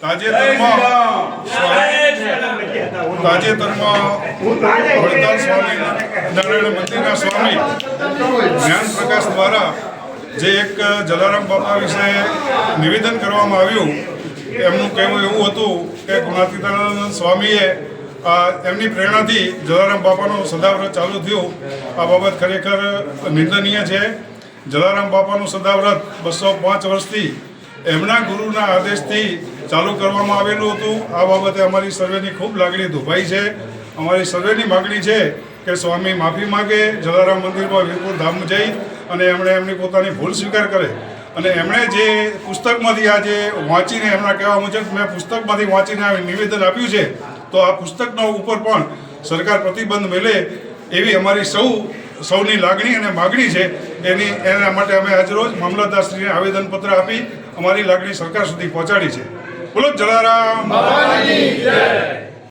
તાજેતરમાં તાજેતરમાં વડતાલ સ્વામી નારાયણ મંદિરના સ્વામી જ્ઞાન પ્રકાશ દ્વારા જે એક જલારામ બાપા વિશે નિવેદન કરવામાં આવ્યું એમનું કહેવું એવું હતું કે ગુણાતીતાનંદ સ્વામીએ આ એમની પ્રેરણાથી જલારામ બાપાનું સદાવ્રત ચાલુ થયું. આ બાબત ખરેખર નિંદનીય છે. જલારામ બાપાનું સદાવ્રત બસો પાંચ વર્ષથી એમના ગુરુના આદેશથી ચાલુ કરવામાં આવેલું હતું. આ બાબતે અમારી સર્વેની ખૂબ લાગણી દુભાઈ છે. અમારી સર્વેની માગણી છે કે સ્વામી માફી માગે, જલારામ મંદિરમાં વીરપુર ધામ જઈ અને એમણે એમની પોતાની ભૂલ સ્વીકાર કરે. અને એમણે જે પુસ્તકમાંથી આજે વાંચીને એમના કહેવા મુજબ મેં પુસ્તકમાંથી વાંચીને આ નિવેદન આપ્યું છે, તો આ પુસ્તકનો ઉપર પણ સરકાર પ્રતિબંધ મેળે એવી અમારી સૌ, સૌની લાગણી અને માગણી છે. એની, એના માટે અમે આજરોજ મામલતદારશ્રીને આવેદનપત્ર આપી અમારી લાગણી સરકાર સુધી પહોંચાડી છે. બોલો જલારામ